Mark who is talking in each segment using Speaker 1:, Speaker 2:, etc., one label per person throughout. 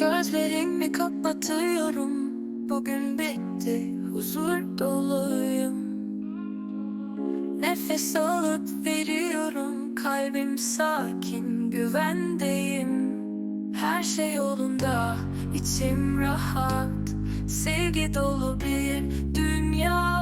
Speaker 1: Gözlerimi kapatıyorum. Bugün bitti huzur doluyum. Nefes alıp veriyorum. Kalbim sakin güvendeyim. Her şey yolunda içim rahat. Sevgi dolu bir dünya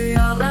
Speaker 1: rüyalar.